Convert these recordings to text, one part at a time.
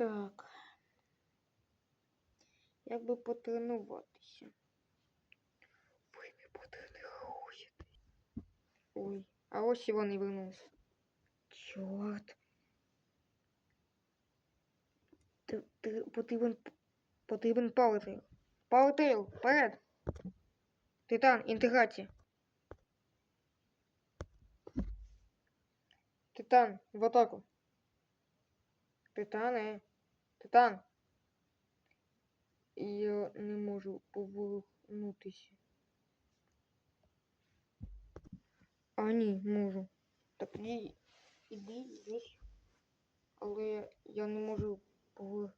Так. Як би потренуватися? Ви не потренуєте. Ой, а ось і вони вернулися. Чорт. Потрібен, потрібен пауертейл. Пауертейл, вперед! Титан, інтеграція. Титан, в атаку. Титане. Титан. Я не можу повернутися. А ні, можу. Так тоді іди здесь. Але я не можу повер...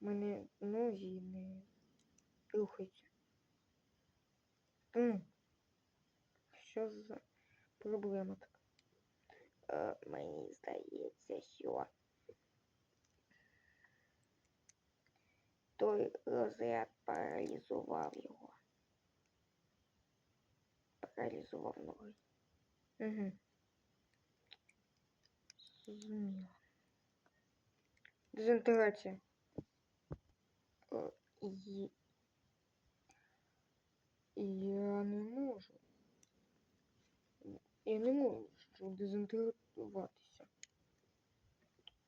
Мене ноги не рухаються. Ну, що за проблема така? Е, мені здається, що той розряд паралізував його. Паралізував ноги. Угу. Зрозуміло. Дезінтеграція. Е, і... Я не можу. Я не можу дезінтегруватися.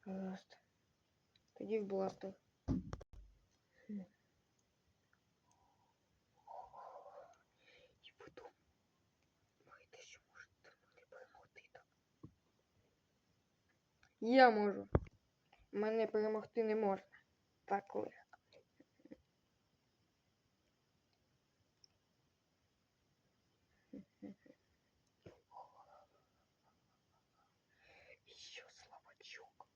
Гаразд. Тоді в бластер. Хм. І ви думаєте, що можете мене перемогти так? Я можу. Мене перемогти не можна. Так легко. Що слабачок?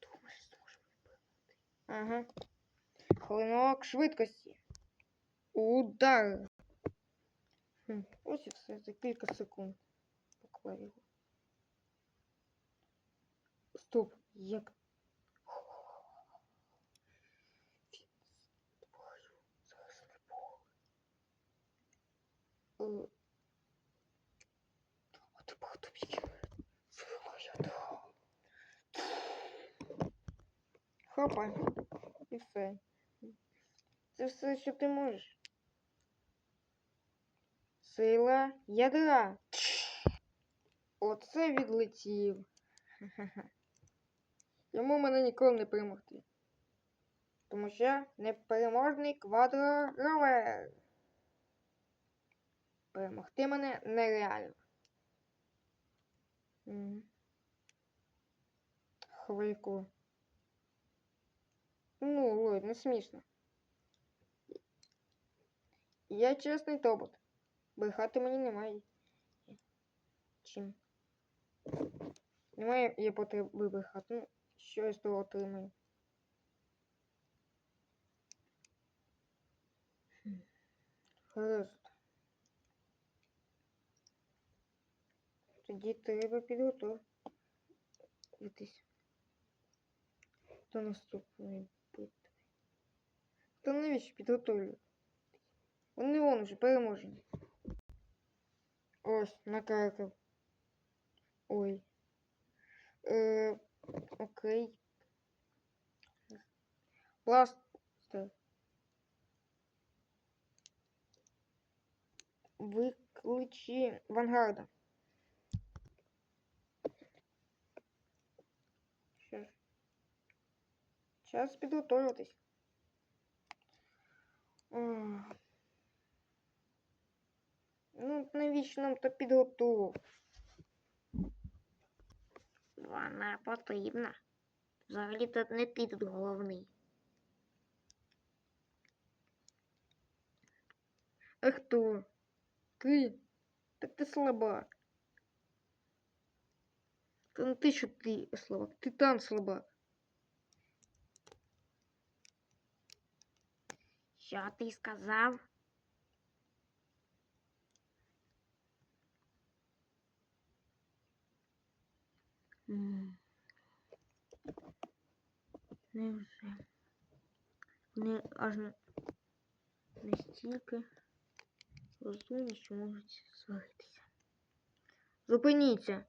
Думаєш, зможемо перемогти? Ага. Клинок швидкості. Удар. Хм. Ось і все за кілька секунд. Поклав його. Як. Твою тобі. Вилоя, Хопа. І все. Це все, що ти можеш. Сила ядра. Оце відлетів. Ха-ха-ха. Йому мене ніколи не перемогти. Тому що я непереможний квадроровер. Перемогти мене нереально. Хвильку. Ну, Ллойд, не смішно. Я чесний тобот. Брехати мені немає. Чим? Немає є потреби брехати. Ну, що я з того отримаю? Хм. Гаразд. Тоді треба підготуватись до наступної битви. Та навіщо підготовлювати? Вони вон уже переможені. Ось, накаркав. Ой. Е, окей. Бластер. Викличі Вангарда. Що ж. Час підготовитись. Ну, навіщо нам то підготовив? Вона потрібна. Взагалі тут не ти тут головний. А хто? Ти? Так ти слабак. Та не ти, що ти слабак. Титан слабак. Що ти сказав? Невже? Вони аж на- настільки розумні, що можуть сваритися. Зупиніться.